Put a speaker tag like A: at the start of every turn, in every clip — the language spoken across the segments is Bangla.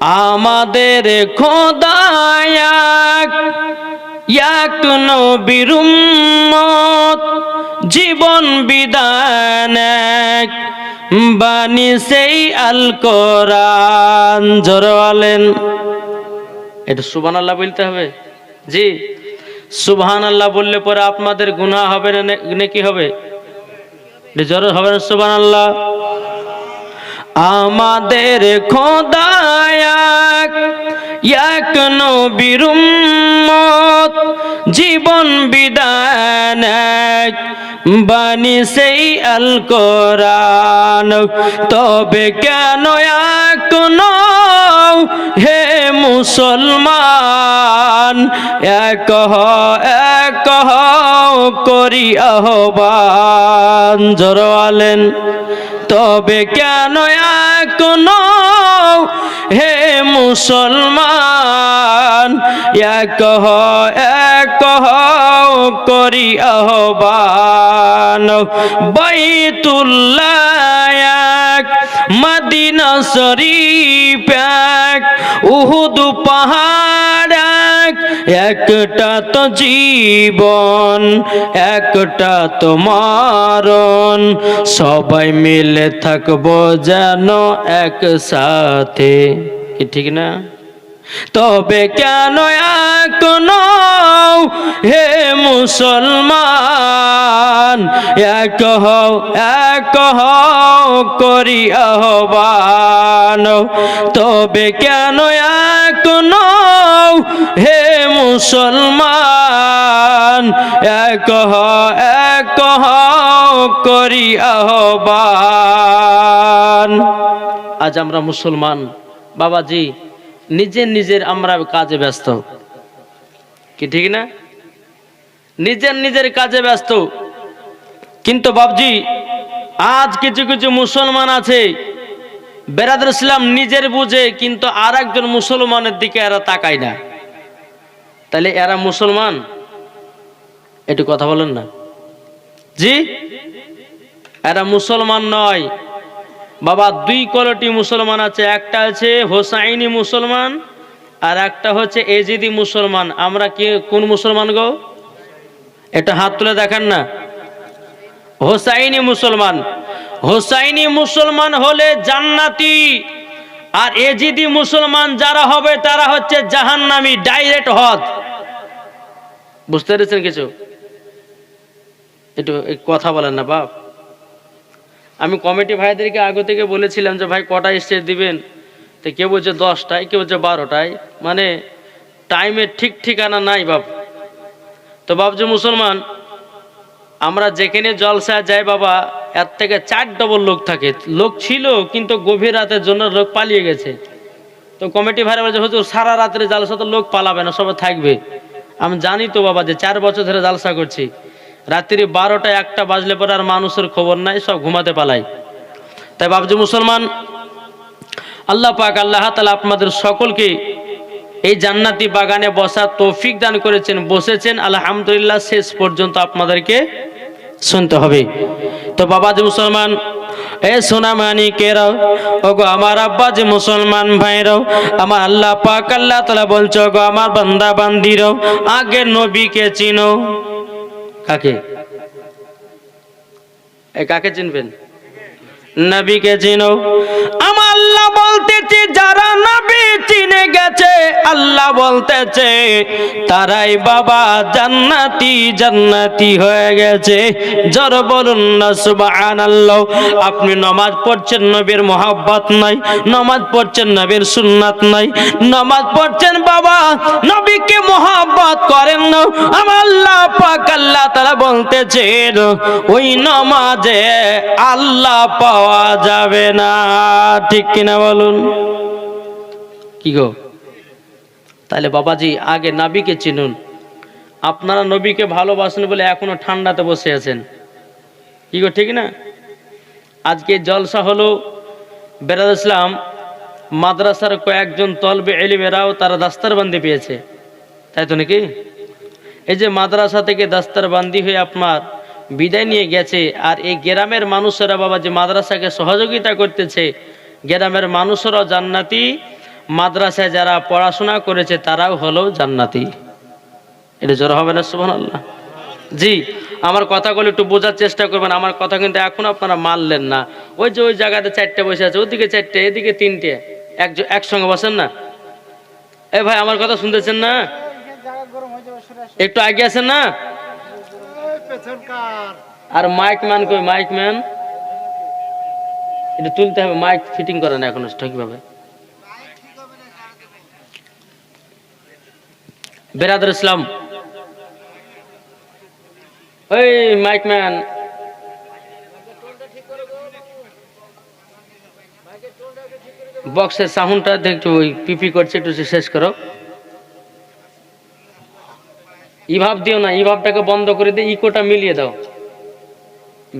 A: আমাদের খোদায়াক এক নবীর উম্মত, জীবন বিধান এক। বাণী সেই আল কোরআন জোরওয়ালেন এটা সুবহান আল্লাহ বলতে হবে? জি। সুবহান আল্লাহ বললে পরে আপনাদের গুনাহ হবে না নাকি হবে? জোর হবে না সুবহান আল্লাহ আমাদের খোদায়াক এক নবীর জীবন এক বাণী সেই আল কোরআন। তবে কেন এখনও হে মুসলমান, এক হ এক হ করি আহ্বান। জোরওয়ালেন তবে কেন এখনও হে মুসলমান? এক এক করি আহ্বান। বাইতুল্লাহ মদিনা শরীফ উহুদ পাহাড় একটা তো জীবন, একটা তো মারণ। সবাই মিলে থাকব যেন একসাথে। কি ঠিক না? তবে কেন এখনও হে মুসলমান, এক হও এক হও করি আহ্বান। তবে কেন এখনও হে মুসলমান, এক হও এক হও করি আহ্বান। আজ আমরা মুসলমান, বাবাজি নিজের নিজের আমরা কাজে ব্যস্ত। কি ঠিক না? নিজের নিজের কাজে ব্যস্ত। কিন্তু বাবজি, আজ কিছু কিছু মুসলমান আছে। বেরাদুল ইসলাম নিজের বুঝে, কিন্তু আর একজন মুসলমানের দিকে এরা তাকায় না। তাহলে এরা মুসলমান? একটু কথা বলেন না। জি? এরা মুসলমান নয়। বাবা, দুই কলটি মুসলমান আছে। একটা আছে হোসাইনি মুসলমান, আর একটা হচ্ছে এজিদি মুসলমান। আমরা কি, কোন মুসলমান গো? এটা হাত তুলে দেখান না। হোসাইনি মুসলমান। হোসাইনি মুসলমান হলে জান্নাতি। আর এজিদি মুসলমান যারা হবে, তারা হচ্ছে জাহান্নামি ডাইরেক্ট হদ বুঝতে পেরেছেন কিছু? একটু কথা বলেন না, বাপ। আমি কমিটি ভাইদেরকে আগে থেকে বলেছিলাম যে, ভাই, কটা স্টেজ দিবেন? তো কেউ বলছে দশটায়, কেউ বলছে বারোটায়। মানে টাইমের ঠিক ঠিকানা নাই, বাপ। তো বাবজি মুসলমান আমরা যেখানে জলসা যাই বাবা, এর থেকে চার ডবল লোক থাকে। লোক ছিল, কিন্তু গভীর রাতের জন্য লোক পালিয়ে গেছে। তো কমিটি ভাই বলছে, হুজুর, সারা রাত্রে জালসা তো লোক পালাবে না, সবাই থাকবে। আমি জানি তো বাবা যে চার বছর ধরে জালসা করছি। রাত্রি বারোটা একটা বাজলে পরে আর মানুষের খবর নাই, সব ঘুমাতে পালাই। তাই বাবজি মুসলমান, আল্লাহ পাক, আল্লাহ তালা আপনাদের সকলকে এই জান্নাতি বাগানে বসার তৌফিক দান করেছেন, বসেছেন। আলহামদুলিল্লাহ শেষ পর্যন্ত আপনাদেরকে শুনতে হবে। তো বাবাজি মুসলমান, এ সোনামানি কেরাও ওগো আমার আব্বা যে মুসলমান ভাইরাও আমার আল্লাহ পাক আল্লাহ তালা বলছো গো আমার বান্দা বান্দিরাও আগের নবীকে চিনো। কাকে? এ কাকে চিনবেন? নবীকে চিনো। আমার বলতেছে যারা নবী চিনে গেছে, আল্লাহ বলতেছে, তারাই বাবা জান্নাতি জান্নাতি হয়ে গেছে। জর বলুন না আপনি নামাজ পড়ছেন নবীর মোহাব্বত নাই, নামাজ পড়ছেন নবীর সুন্নাত নাই, নামাজ পড়ছেন বাবা নবীকে মোহাব্বত করেন না। আমার আল্লাহ পাক, আল্লাহ তারা বলতেছেন, ওই নামাজে আল্লাহ পাওয়া যাবে না। ঠিক কিনা বলুন? কি গো? তাহলে বাবাজি, আগে নাবিকে চিনুন। আপনারা নবীকে ভালোবাসেন বলে এখনও ঠান্ডাতে বসে আছেন। কি গো, ঠিক না? আজকে জলসা হলো বেরাদ ইসলাম, মাদ্রাসার কয়েকজন তলবে এলিমেরাও তারা দাস্তারবান্দি পেয়েছে। তাই তো নাকি? এই যে মাদ্রাসা থেকে দাস্তারবান্দি হয়ে আপনার বিদায় নিয়ে গেছে, আর এই গ্রামের মানুষেরা বাবা যে মাদ্রাসাকে সহযোগিতা করতেছে গ্রামের মানুষেরাও জান্নাতি। মাদ্রাসায় যারা পড়াশোনা করেছে তারাও হলো জান্নাতি। এটা জোর হবে না সুবহান আল্লাহ জি আমার কথাগুলো একটু বোঝার চেষ্টা করবেন। আমার কথা কিন্তু এখন আপনারা মানলেন না। ওই যে ওই জায়গাতে চারটে বসে আছে ওদিকে চারটে এদিকে তিনটে। এক একসঙ্গে বসেন না? এ ভাই আমার কথা শুনতেছেন না? একটু আগে আছেন না? আর মাইক ম্যান কই? Mic man? এটা তুলতে হবে মাইক ফিটিং করে না এখনও ঠিকভাবে বেরাদুল ইসলাম। ওই মাইক ম্যান বক্সের সাউন্ডটা একটু, ওই পিপি করছে, একটু শেষ করো। ইভাব দিও না ইভাবটাকে বন্ধ করে দিয়ে ইকোটা মিলিয়ে দাও।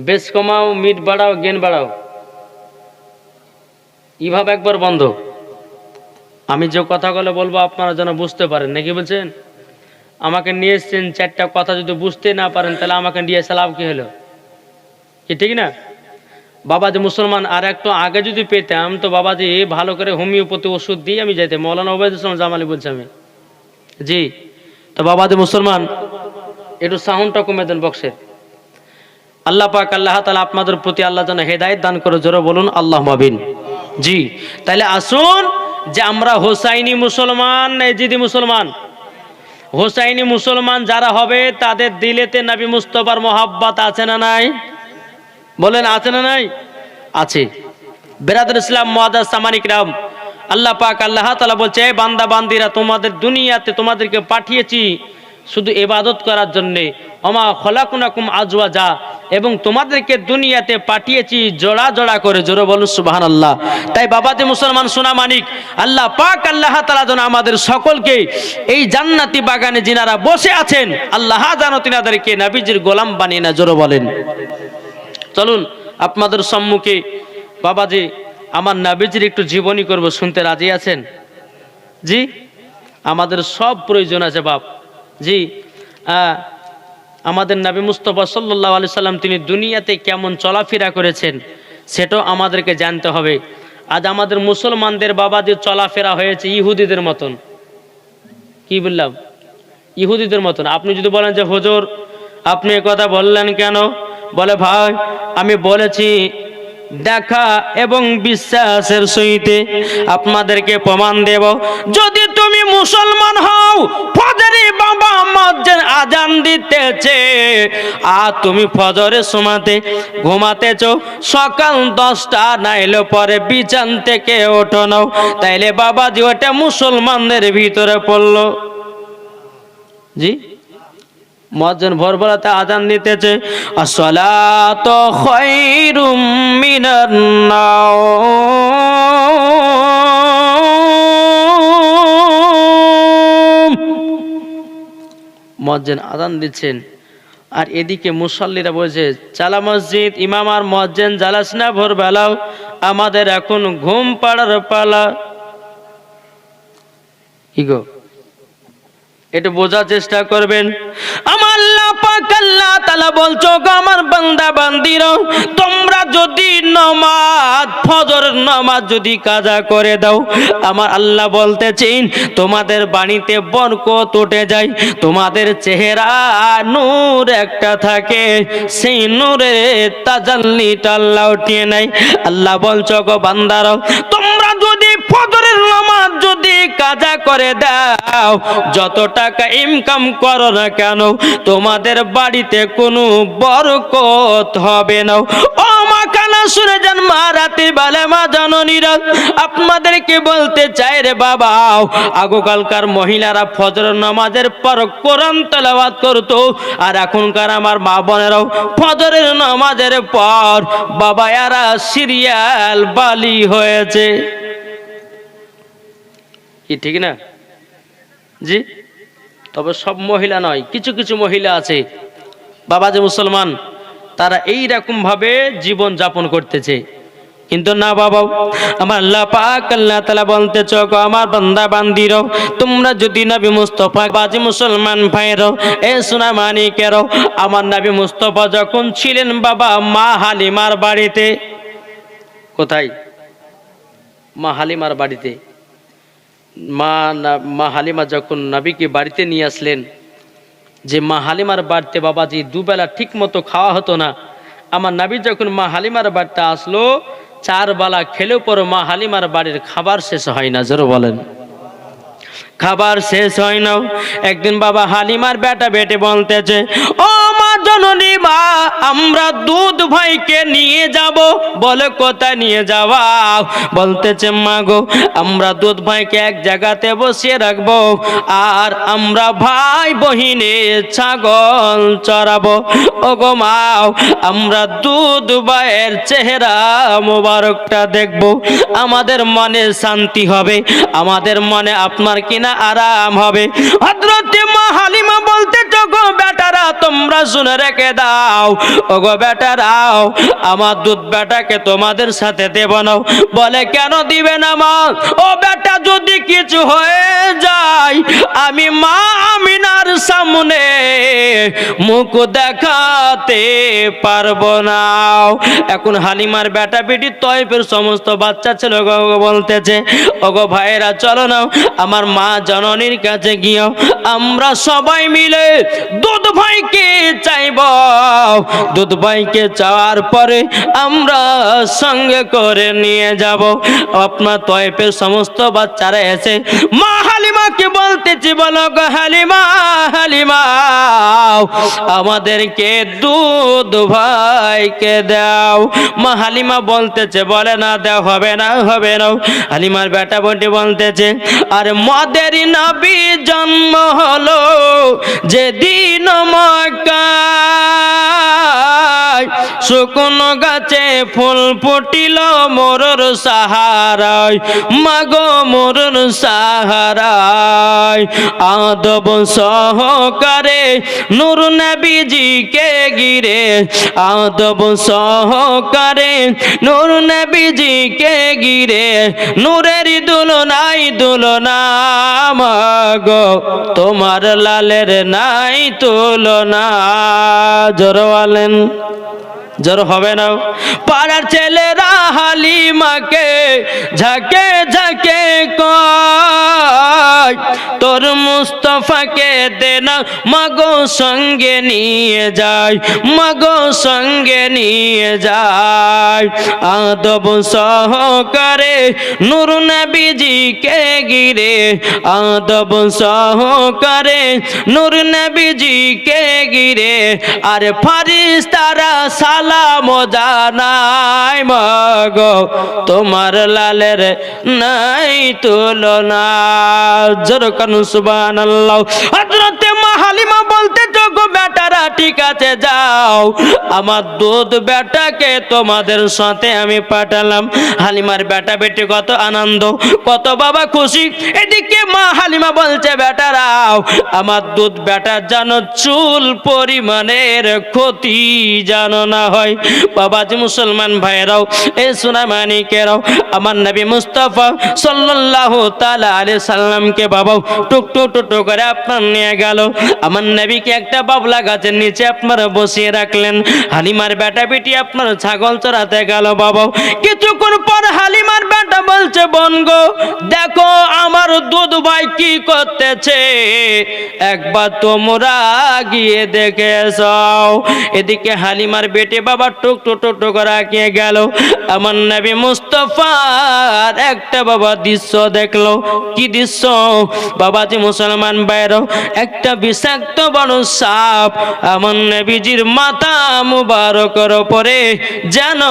A: বেশ কমাও, মিট বাড়াও গেন বাড়াও। ইভাব একবার বন্ধ। আমি যে কথাগুলো বলব আপনারা যেন বুঝতে পারেন, নাকি বলছেন? আমাকে নিয়ে এসছেন চারটা কথা যদি বুঝতে না পারেন, তাহলে আমাকে নিয়ে এসে লাভ কি হলো? কি ঠিক না? বাবা বাবাজি মুসলমান, আর একটু আগে যদি পেতাম, তো বাবাজি ভালো করে হোমিওপ্যাথি ওষুধ দিয়ে আমি যাইতে মৌলানা ওবায়দুল ইসলাম জামালি বলছি আমি। জি, তো বাবাজি মুসলমান, একটু সাউন্ডটা কমে দেন বক্সের আল্লাহ পাক, আল্লাহ তালা আপনাদের প্রতি আল্লাহ যেন হেদায়ত দান করে, জোরে বলুন, আল্লাহ মাবিন জি, তাহলে আসুন যে আমরা হোসাইনি মুসলমান, না এজিদি মুসলমান? হোসাইনি মুসলমান যারা হবে, তাদের দিলেতে নাবি মুস্তফার মোহাব্বত আছে না নাই? বলেন, আছে না নাই? আছে। বেরাদুল ইসলাম মহাদাস সামানিক রাম আল্লাহ পাক আল্লাহ তালা বলছে, "এ বান্দা, বান্দিরা, তোমাদের দুনিয়াতে তোমাদেরকে পাঠিয়েছি শুধু এবাদত করার জন্যে। অমা খলাকুনাকুম আজওয়া যা এবং তোমাদেরকে দুনিয়াতে পাঠিয়েছি জোড়া জোড়া করে। জোরে বলুন সুবাহান আল্লাহ তাই বাবাতে মুসলমান সোনা মানিক, আল্লাহ পাক, আল্লাহ তালা যেন আমাদের সকলকে এই জান্নাতি বাগানে যিনারা বসে আছেন, আল্লাহ যেন তিনাদেরকে নাবিজির গোলাম বানিয়ে না জোরে বলেন। চলুন, আপনাদের সম্মুখে বাবাজি, আমার নাবিজির একটু জীবনী করব, শুনতে রাজি আছেন? জি? আমাদের সব প্রয়োজন আছে, বাপ। জি? আমাদের নবী মুস্তফা সাল্লাহ আলি সাল্লাম, তিনি দুনিয়াতে কেমন চলাফেরা করেছেন, সেটাও আমাদেরকে জানতে হবে। আজ আমাদের মুসলমানদের বাবাদের চলাফেরা হয়েছে ইহুদিদের মতন। কি বললাম? ইহুদিদের মতন। আপনি যদি বলেন যে, হুজুর, আপনি কথা বললেন কেন? বলে, ভাই, আমি বলেছি দেখা এবং বিশ্বাসের সহিতে আপনাদেরকে প্রমাণ দেব। যদি তুমি মুসলমান হও, ফজরে বাবা মসজিদ আজান দিতেছে, আর তুমি ফজরের সময়তে ঘুমাতেছ, সকাল দশটা নাইলে পরে বিছান থেকে ওঠো নাও। তাইলে বাবাজি ওটা মুসলমানদের ভিতরে পড়ল। জি? মজ্জন ভোরবেলাতে আজান দিতেছে আসলাত খৈরুম মিনান দিচ্ছেন, আর এদিকে মুসল্লিরা বলছে, চালা মসজিদ, ইমাম আর মজ্জেন জ্বালাস না ভোরবেলাও, আমাদের এখন ঘুম পাড়ার পালা। কি গো একটু বোঝার চেষ্টা করবেন তাআলা বলছো আমার বান্দা বান্দিরা, তোমরা যদি নামাজ, ফজর নামাজ যদি কাজা করে দাও, আমার আল্লাহ বলতেছেন, তোমাদের বাণীতে বরকত উঠে যায়, তোমাদের চেহারা নূর একটা থাকে, সেই নূরের তাজাল্লিটা আল্লাহ উঠিয়ে নেয়। আল্লাহ বলছো গো বান্দারাও তোমরা যদি ফজরের নামাজ যদি কাজা করে দাও, যত টাকা ইনকাম করো না কেন, তোমাদের বাড়িতে কোনো বরকত হবে না। ও মা শুনে যান মা বেলা মা আপনাদেরকে বলতে চাই রে বাবা, আগকালকার মহিলারা ফজর নামাজের পর কোরআন তেলাওয়াত করতো, আর এখনকার আমার মা বোনেরাও ফজরের নামাজের পর বাবা এরা সিরিয়াল বালি হয়েছে। কি, ঠিক না? জি? তবে সব মহিলা নয়, কিছু কিছু মহিলা আছে। বাবা যে মুসলমান, তারা এই ভাবে জীবন যাপন করতেছে। কিন্তু না বাবা আমার আল্লাহ তাআলা বলতে চোখ আমার বান্দা বান্দিরো, তোমরা যদি নবী মুস্তফা বাজি মুসলমান ভাইরো, এ সোনা মানিকেরো আমার নবী মুস্তফা যখন ছিলেন বাবা মা হালিমার বাড়িতে। কোথায়? মা হালিমার বাড়িতে। মা মা হালিমা যখন নাবিকে বাড়িতে নিয়ে আসলেন, যে মা হালিমার বাড়িতে, বাবাজি, দুবেলা ঠিক মতো খাওয়া হতো না। আমার নাবি যখন মা হালিমার বাড়িতে আসলো, চার বেলা খেলেও পরও মা হালিমার বাড়ির খাবার শেষ হয় না, জোর বলেন। খাবার শেষ হয় না। একদিন বাবা হালিমার বেটা বেটে বলতেছে, ও মা জননী মা, আমরা দুধ ভাইকে নিয়ে যাব। বলে কোথায় নিয়ে যাওয়া? বলতেছে, মা গো, আমরা দুধ ভাইকে এক জায়গাতে বসিয়ে রাখব আর আমরা ভাই বহিনে ছাগল চড়াবো। ও গো মাও আমরা দুধ ভাইয়ের চেহারা মোবারকটা দেখব। আমাদের মনে শান্তি হবে, আমাদের মনে আপনার কিনা আরাম হবে। হজরতে মা হালিমা বলতে বেটারা তোমরা শুনে রেখে দাও। ও গো বেটারাও, আমার দুধ বেটাকে তোমাদের সাথে দেব না। বলে, কেন দিবে না মা? ও বেটা, যদি কিছু হয়ে যায়, আমি মা আমিনার সামনে মুখ দেখাতে পারব না। এখন হালিমার বেটা বেটি তয়ফের সমস্ত বাচ্চা ছিল বলতেছে, ওগো ভাইয়েরা, চলো না আমার মা জননীর কাছে গিয়ে আমরা সবাই মিলে দুধ ভাইকে চাইব। দুধ ভাইকে চাওয়ার পরে আমরা সঙ্গে করে নিয়ে যাব। আপনার তয়পে সমস্ত বাচ্চারা এসে, মা বলতেছি, বলো হালিমা হালিমা আমাদেরকে দুধ ভাইকে দাও। মা হালিমা বলতেছে, বলে না, দেও, হবে না হবে না। হালিমার বেটা বন্টি বলতেছে, আর মদের নবী জন্ম হলো যেদিন মক্কায় শুকনো গাছে ফুল ফুটিল মোরর সাহারায়। মাগো মোরর সাহারায়। আদব সহকারে নূর নবীজিকে গিরে। আদব সহকারে নূর নবীজিকে গিরে। নূরের দুলনাই দুলনা মাগো, তোমার লালের নাই তুলনা। জোরওয়ালেন। জোর হবে না। পাড়ার ছেলেরা হালিমাকে ঝাঁকে ঝাঁকে কয়, তোর মুস্তফাকে দে না, মাগো সঙ্গে নিয়ে যায় মাগো সঙ্গে নিয়ে যায় আদব সহকারে নূর নবীজিকে গিরে আদব সহকারে নূর নবীজিকে গিরে আর ফারিস তারা সালাম জানাই মগ তোমার লালের নাই তুলনা। জোর কানু সুবহানাল্লাহ। হযরতে মা হালিমা বেটারা ঠিক আছে, যাও। আমার দুধ বেটাকে তোমাদের সাথে আমি পাঠালাম। হালিমার বেটা বেটি কত আনন্দ, কত বাবা খুশি। এদিকে মা হালিমা বলছে বেটারাও আমার দুধ বেটার যেন চুল পরিমাণের ক্ষতি যেন না হয়। বাবাজি মুসলমান ভাইরাও এ সোনা মানিকেরাও আমার নবী মুস্তাফা সাল্লাল্লাহু তাআলা আলাইহি সাল্লামকে বাবা টুক টুক টুক করে আপনার নিয়ে গেল। আমার নবীকে একটা বাবলা গাছের নিচে আপনার বসিয়ে রাখলেন। হালিমার বেটা বেটি আপনার ছাগল চড়াতে গেল, বাবা। কিছুক্ষণ পর হালিমার বলছে বোন গো দেখো আমার দুধ ভাই কি করতেছে। একবার তোমরা গিয়ে দেখে যাও এদিকে হালিমার বেটে বাবা টুক টুক টুক টুক করে আঁকিয়ে গেল। আমার নবী মুস্তফার একটা বাবা দৃশ্য দেখল। কি দৃশ্য? বাবাজি মুসলমান বাইর, একটা বিষাক্ত বড় সাপ। আমার নবীজির মাথা মুবারকর উপরে যেন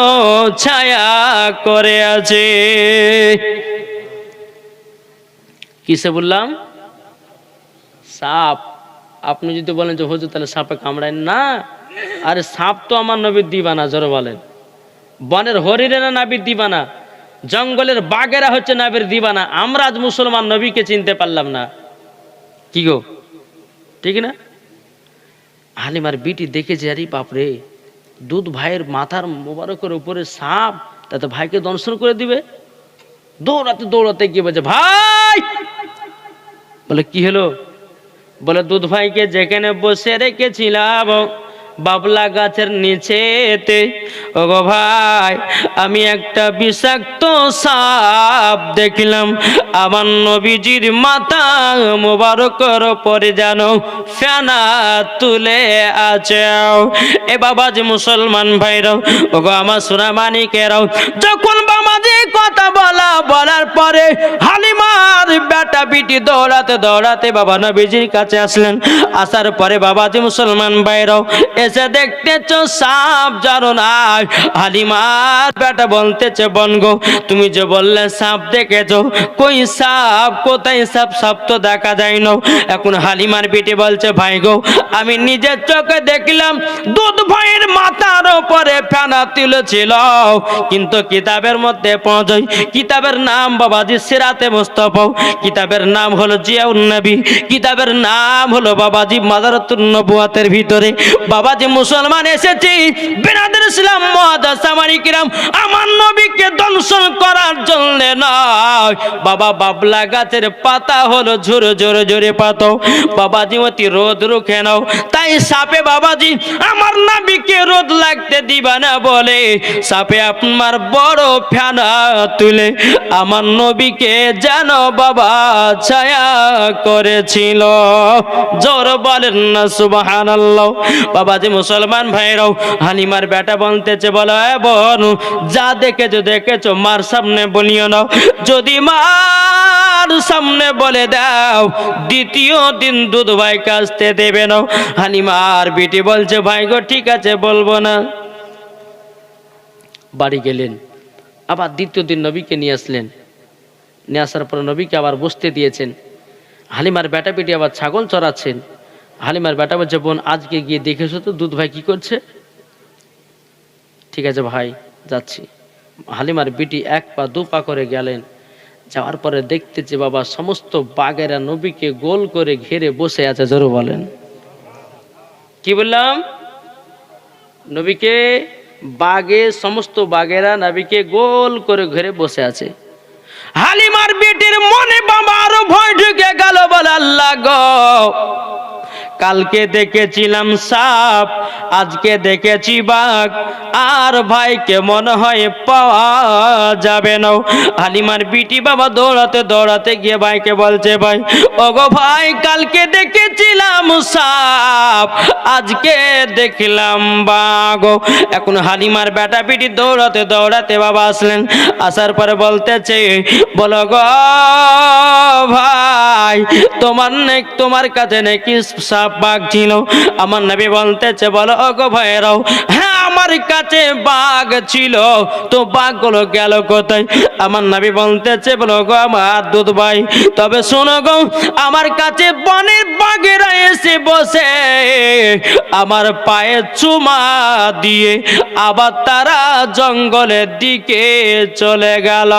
A: ছায়া করে আছে। কিসে বললাম? সাপ। আপনি যদি বলেন যে, হুজুর, তাহলে সাপে কামড়ায় না? আরে, সাপ তো আমার নবীর দিবানা, জোর বলেন। বনের হরিণেরা নাবির দিবানা? জঙ্গলের বাঘেরা হচ্ছে নাবির দিবানা। আমরা আজ মুসলমান, নবীকে চিনতে পারলাম না। কি গো? ঠিক না? হালিমার বিটি দেখেছে আরে বাপরে দুধ ভাইয়ের মাথার মোবারকের উপরে সাপ, তাতে ভাইকে দংশন করে দিবে? দৌড়াতে দৌড়াতে গিয়ে বলছে, ভাই! বলে, কি হলো? বলে, দুধ ভাইকে যেখানে বসে রেখেছিলাম বাবলা গাছের নিচেতে। ও গো ভাই, আমি একটা বিষাক্ত সাপ দেখলাম। আমার নবীজির মাথা মোবারকর পরে জানো ফেনা তুলে আছে। এ বাবা যে মুসলমান ভাইরাও ও গো আমার সোনা মানিকেরাও যখন কথা বলা, বলার পরে হালিমার বেটা বিটি দৌড়াতে দৌড়াতে বাবা নবীজির কাছে আসলেন। আসার পরে বাবাজি মুসলমান ভাইরাও এসে দেখতেছ, সাপ জানো না হালিমার বেটা বলতেছে বনগো তুমি যে বললে সাপ দেখেছ, কই সাপ, কোথায় সাপ? সাপ তো দেখা যায় না। এখন হালিমার বেটি বলছে, ভাই গো, আমি নিজের চোখে দেখলাম, দুধ ভাইয়ের মাথার উপরে ফেনা তুলেছিল। কিন্তু কিতাবের মধ্যে পৌঁছই কিতাবের নাম বাবাজি সেরাতে মোস্তফাও কিতাবের নাম হলো জিয়াউন্নবী। কিতাবের নাম হলো বাবাজি মাদারাতুন নবুয়াতের ভিতরে। বাবাজি মুসলমান এসেছি। বেনাদের ইসলাম মহাদাসামারি আমার আমার নবীকে দংশন করার জন্য নয়। বাবা বাবলা গাছের পাতা হলো ঝুরো জোরে জোরে পাতো। বাবাজি অতি রোদ রুখে নাও। তাই সাপে বাবাজি, আমার নবীকে রোদ লাগতে দিবা না বলে। সাপে আপনার বড় ফেনা তুলে আমার নবীকে যেন বাবা ছায়া করেছিল। জোর বলেন না সুবাহান বাবাজি মুসলমান ভাইরাও হানিমার বেটা বলতেছে, বলো বোন, যা দেখেছ দেখেছ? মার সামনে বলিও না যদি মার সামনে বলে দাও, দ্বিতীয় দিন দুধ ভাই কাছতে দেবে না হানিমার বিটি বলছে, ভাই গো, ঠিক আছে, বলব না। বাড়ি গেলেন। আবার দ্বিতীয় দিন নবীকে নিয়ে আসলেন। নিয়ে আসার পর নবীকে আবার বসতে দিয়েছেন। হালিমার বেটা বেটি আবার ছাগল চড়াচ্ছেন। হালিমার বেটা বলছে, বোন, আজকে গিয়ে দেখেছ তো দুধ ভাই কি করছে? ঠিক আছে ভাই, যাচ্ছি। হালিমার বিটি এক পা দু পা করে গেলেন। যাওয়ার পরে দেখতেছে বাবা সমস্ত বাঘেরা নবীকে গোল করে ঘেরে বসে আছে, জোর বলেন। কি বললাম? নবীকে বাঘে সমস্ত বাঘেরা নবীকে গোল করে ঘেরে বসে আছে। হালিমার বেটির মনে বাবা আরও ভয় ঢুকে গেল, বলে, আল্লাহ গো কালকে দেখেছিলাম সাপ, আজকে দেখেছি বাঘ। আর ভাইকে মনে হয় পাওয়া যাবে না। হালিমার বিটি বাবা দৌড়াতে দৌড়াতে গিয়ে ভাইকে বলছে, ভাই, ওগো ভাই, কালকে দেখেছিলাম সাপ, আজকে দেখলাম বাঘ। এখন হালিমার বেটা পিটি দৌড়াতে দৌড়াতে বাবা আসলেন। আসার পরে বলতেছে, বলো গো ভাই, তোমার তোমার কাছে নাকি সাপ বাঘ ছিল। আমার নবী বলতেছে, বলো গো ভাইরাও হ্যাঁ আমার কাছে বাঘ ছিল। তো বাঘগুলো গেল কোথায়? আমার নবী বলতেছে, বলো গো আমার দুধ ভাই, তবে শোনো গো, আমার কাছে বনের বাঘেরা এসে বসে। আমার পায়ে চুমা দিয়ে আবার তারা জঙ্গলের দিকে চলে গেল।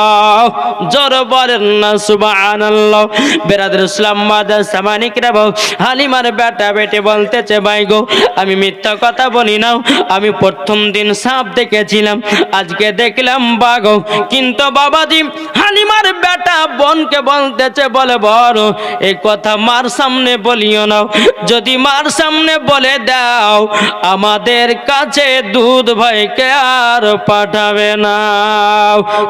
A: জোর বলেন না, সুবহানাল্লাহ। বেরাদের ইসলাম মাদার সামানিকরা বউ, হালিমার বেটা বেটে বলতেছে, ভাই গো, আমি মিথ্যা কথা বলি না আমি প্রথম দিন সাপ দেখেছিলাম, আজকে দেখলাম বাঘ। কিন্তু বাবাজি হালিমার বেটা বোনকে বলতেছে, বলে বড় এই কথা মার সামনে বলিও না যদি মার সামনে বলে দাও, আমাদের কাছে দুধ ভাইকে আর পাঠাবে না।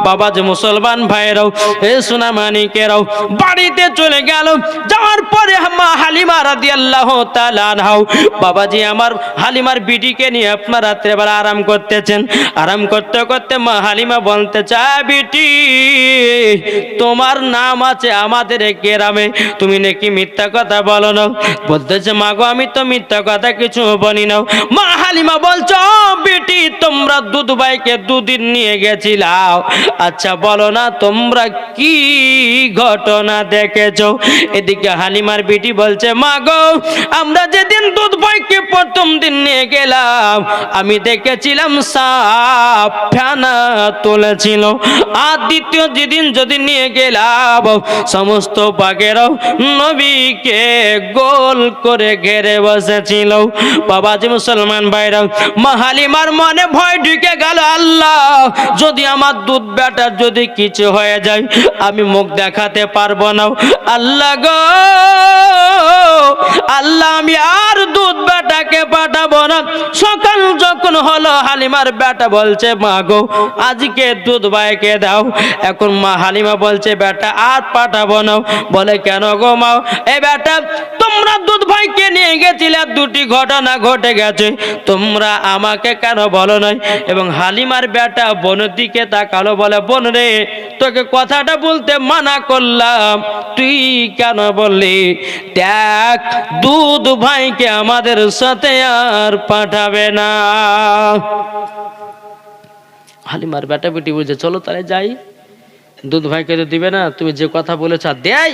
A: বাবাজি মুসলমান ভাইরাও, এ সোনা মানিকেরাও বাড়িতে চলে গেল। যাওয়ার পরে মা হালিমা রাদি আল্লাহ তালানহাও বাবাজি আমার হালিমার বিটিকে নিয়ে আপনার রাত্রেবেলা আরাম করতেছেন। আরাম করতে করতে মা হালিমা বলতে চায়, বিটি, তোমার নাম আছে আমাদের গ্রামে। তুমি নাকি মিথ্যা কথা বলো না বলতেছে মা গো আমি তো মিথ্যা কথা কিছু বলি না মা হালিমা বলছো বিটি, তোমরা দুধ ভাইকে দুদিন নিয়ে গেছিলাও। আচ্ছা বলো না, তোমরা কি ঘটনা দেখেছ? এদিকে হালিমার বিটি বলছে মা গো আমরা যেদিন দুধ ভাইকে প্রথম দিন নিয়ে গেলাম, আমি দেখেছিলাম সাপ ফেনা তুলেছিল। আর দ্বিতীয় যেদিন যদি নিয়ে গেলাম, সমস্ত বাঘেরাও নবীকে গোল করে ঘেরে বসেছিল। বাবাজি মুসলমান ভাইরাও মাহালিমার মনে ভয় ঢুকে গেল, আল্লাহ, যদি আমার দুধ বেটার যদি কিছু হয়ে যায়, আমি মুখ দেখাতে পারব না। আল্লাহ গো, আল্লাহ আমি আর দুধ বেটাকে পাঠাবো না। সকাল যখন হলো, হালিমার বেটা বলছে, মা গো, আজকে দুধ ভাইকে দাও। এখন মা হালিমা বলছে, বেটা, আর পাঠাবো না। বলে, কেন গো মা? এ বেটা, তোমরা দুধ ভাইকে নিয়ে গেছিলে, দুটি ঘটনা ঘটে গেছে। তোমরা আমাকে কেন বলো নাই? এবং হালিমার বেটা বোনের দিকে তাকালো, বলে, বোন রে, তোকে কথাটা বলতে মানা করলাম। তুই কেন বললি? দেখ দুধ ভাইকে আমাদের সাথে আর পাঠাবে না। হালিমার বেটা বেটি বলছে চলো তাহলে যাই। দুধ ভাইকে তো দিবে না, তুমি যে কথা বলেছ আর দেয়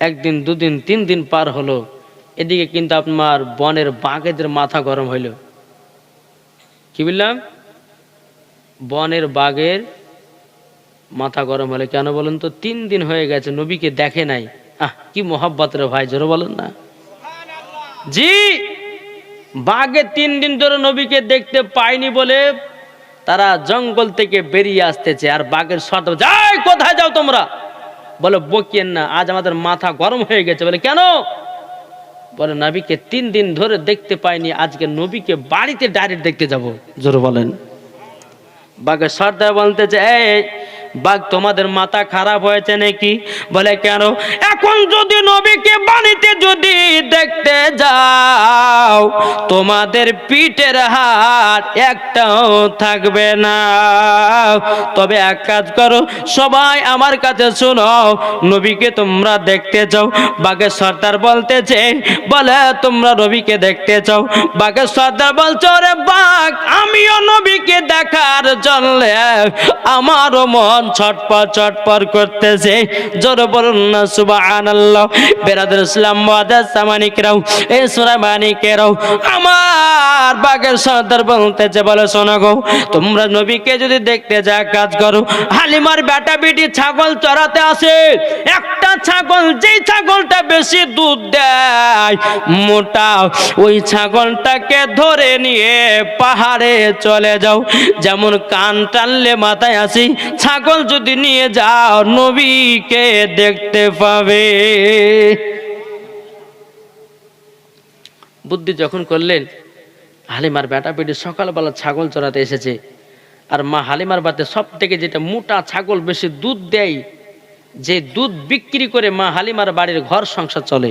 A: একদিন, দুদিন, তিন দিন পার হলো। এদিকে কিন্তু আপনার বনের বাঘেদের মাথা গরম হইল। কি বললাম? বনের বাঘের মাথা গরম হলে। কেন বলুন তো? তিন দিন হয়ে গেছে, নবীকে দেখে নাই। আহ, কি মোহাব্বত রে ভাই, জোরে বলেন না। জি, বাঘে তিন দিন ধরে নবীকে দেখতে পায়নি বলে তারা জঙ্গল থেকে বেরিয়ে আসতেছে আর বাঘের শট যাই, কোথায় যাও তোমরা? বলে, বকিয়েন না, আজ আমাদের মাথা গরম হয়ে গেছে। বলে, কেন? বলে, নবীকে তিন দিন ধরে দেখতে পাইনি, আজকে নবীকে বাড়িতে ডাইরেক্ট দেখতে যাব। জোরে বলেন। বাঘের সর্দার বলতেছে, এই বাঘ, তোমাদের মাথা খারাপ হয়েছে নাকি? বলে, কেন? এখন যদি নবীকে বাড়িতে যদি দেখতে যাও, তোমাদের পিঠের হাত একটাও থাকবে না। তবে এক কাজ করো, সবাই আমার কাছে শোনো, নবীকে তোমরা দেখতে চাও বাঘের সর্দার বলতেছে, বলে, তোমরা নবীকে দেখতে চাও বাঘের সর্দার বলছো রে বাঘ, আমিও নবীকে দেখার জন্য আমারও মন ছটপট ছটপট করতেছে। জোর বলুন না, সুবহানাল্লাহ। বেরাদুল ইসলাম মুআদ্দাস সামানিকরাও এই সূরা মানিকেরাও, আমার বাগের সর্দার বলতেছে, বলে, শোনো গো, তোমরা নবীকে যদি দেখতে যা কাজ করো। হালিমার বেটা বেটি ছাগল চড়াতে আসে। একটা ছাগল, যেই ছাগলটা বেশি দুধ দেয়, মোটা, ওই ছাগলটাকে ধরে নিয়ে পাহাড়ে চলে যাও। যেমন কান টানলে মাথায় আসি, ছাগল যদি নিয়ে যাও নবীকে দেখতে পাবে। বুদ্ধি যখন করলেন, হালিমার বেটা বেটি সকালবেলা ছাগল চড়াতে এসেছে। আর মা হালিমার বাতে সব থেকে যেটা মোটা ছাগল বেশি দুধ দেয়, যে দুধ বিক্রি করে মা হালিমার বাড়ির ঘর সংসার চলে।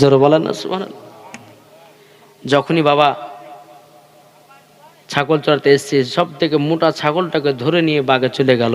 A: জোর বলেন না, সুবহানাল্লাহ। যখনই বাবা ছাগল চড়াতে এসছে সব থেকে মোটা ছাগলটাকে ধরে নিয়ে বাগে চলে গেল।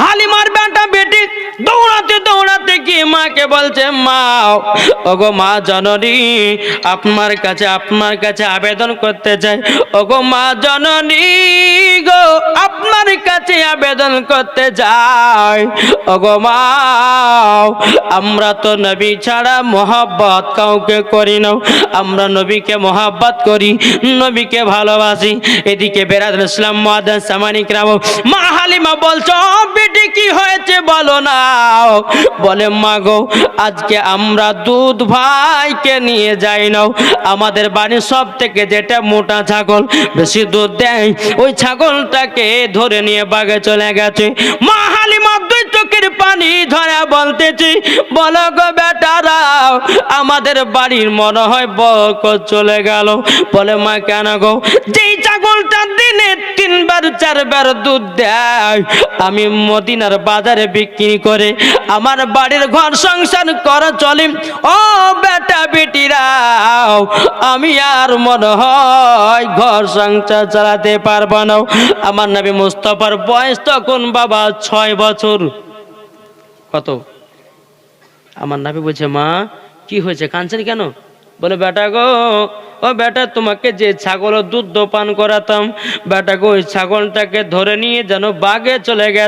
A: হালিমার বেটা বেটি দৌড়াতে দৌড়াতে গিয়ে মাকে বলছে, মা, ওগো মা জননী, আপনার কাছে আপনার কাছে আবেদন করতে চাই। ওগো মা জননী গো, আপনার কাছে আবেদন করতে যাই। ওগো মা, আমরা তো নবী ছাড়া মোহাব্বত কাউকে করি না। আমরা নবীকে মোহাব্বত করি, নবীকে ভালোবাসি। এদিকে বেরাদুল ইসলাম মাদান সামানিক রাম মা হালিমা বলছো বেটি কি হয়েছে বলো না বলে মা গো আজকে আমরা দুধ ভাইকে নিয়ে যাই নাও। আমাদের বাড়ির সব থেকে যেটা মোটা ছাগল, বেশি দুধ দেয়, ওই ছাগলটাকে ধরে নিয়ে বাগে চলে গেছে। মা পানি ধরে বলতেছি, বলো গো বেটারাও আমাদের বাড়ির মনে হয় বরকত চলে গেল। বলে, মা, কেন গো? যেই ছাগলটা দিনে তিনবার, চারবার দুধ দেয়, আমি মদিনার বাজারে বিক্রি করে আমার বাড়ির ঘর সংসার করা চলে। ও বেটা বেটিরাও আমি আর মনে হয় ঘর সংসার চালাতে পারব না। আমার নবী মুস্তফার বয়স তখন বাবা ছয় বছর। কত? আমার নাবি বলছে, মা, কি হয়েছে? কাঁদছেন কেন? বলে, বেটা গো, ও বেটা, তোমাকে যে ছাগল দুধ দোপান করাতাম, বেটা গো, ওই ছাগলটাকে ধরে নিয়ে যেন বাগে চলে গেছে।